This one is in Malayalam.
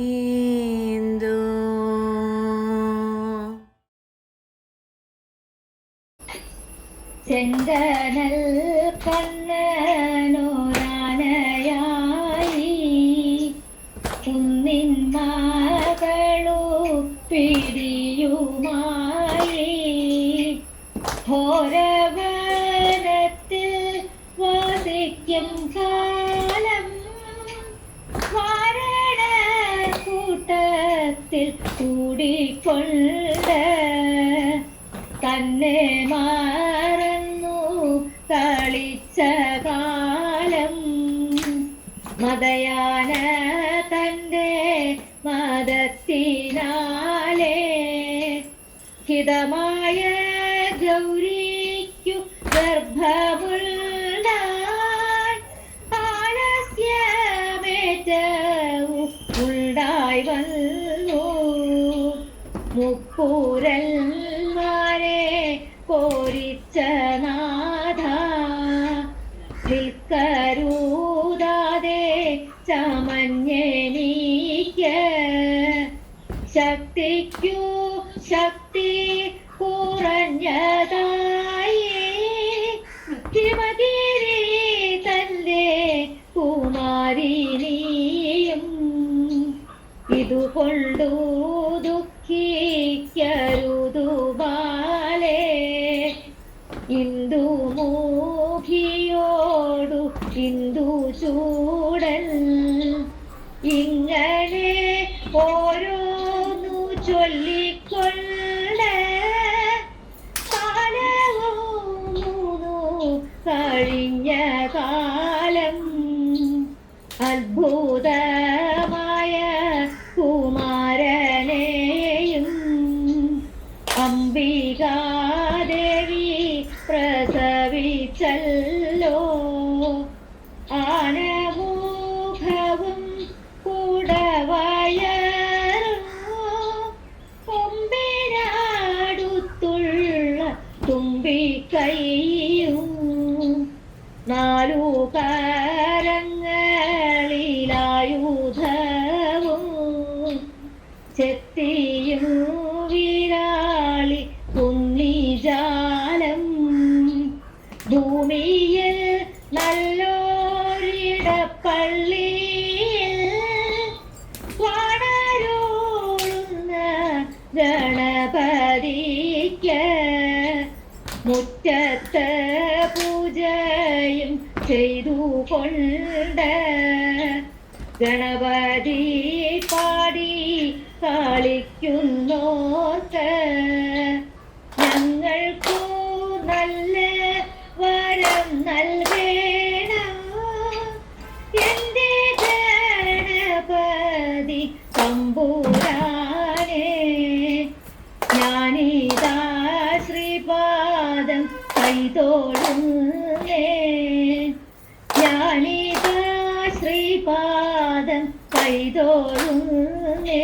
പൊന്നീന്തു ചെങ്കനൽ കണ്ണനോരാനയായി വസിക്കും കാലം വാരണ കൂട്ടത്തിൽ കൂടിക്കൊണ്ട് തന്നെ മറന്നു കളിച്ച കാലം. മതയാന തന്റെ മതത്തിനാലേ ഹിതമായ ഗൗരിക്കു ഗർഭമുണ്ടായി ഉണ്ടായി വന്നു. മുപ്പൂരന്മാരെ കോരിച്ച നാഥ. നിൽക്കരൂതാതെ ചമഞ്ഞെനിക്ക് ശക്തിക്കു ശക്തി ബാലേ ഇന്ദു മൂഖിയോടു ഇന്ദു ചൂടൻ. ഇങ്ങനെ ഓരോന്നു മൂന്നു കഴിഞ്ഞ കാലം അത്ഭുതമായ നാലു കരങ്ങളിലായുധവും ചെത്തിയും വിരാളി കുന്നിജാലം. ഭൂമിയിൽ നല്ലോരിടപ്പള്ളിയിൽ വാണരോളുന്ന ഗണപതിക്ക് മുറ്റത്ത് പൂജയും ചെയ്തു കൊണ്ട് ഗണപതി പാടി കളിക്കുന്നോർക്ക് ഞങ്ങൾക്കു നല്ല വരം നൽകണം. എന്റെ ഗണപതി തമ്പൂരാനെ ഞാനിതാ ശ്രീപാദം കൈതോളുന്നേ. ഞാനിതാ ശ്രീപാദം കൈതോളുന്നേ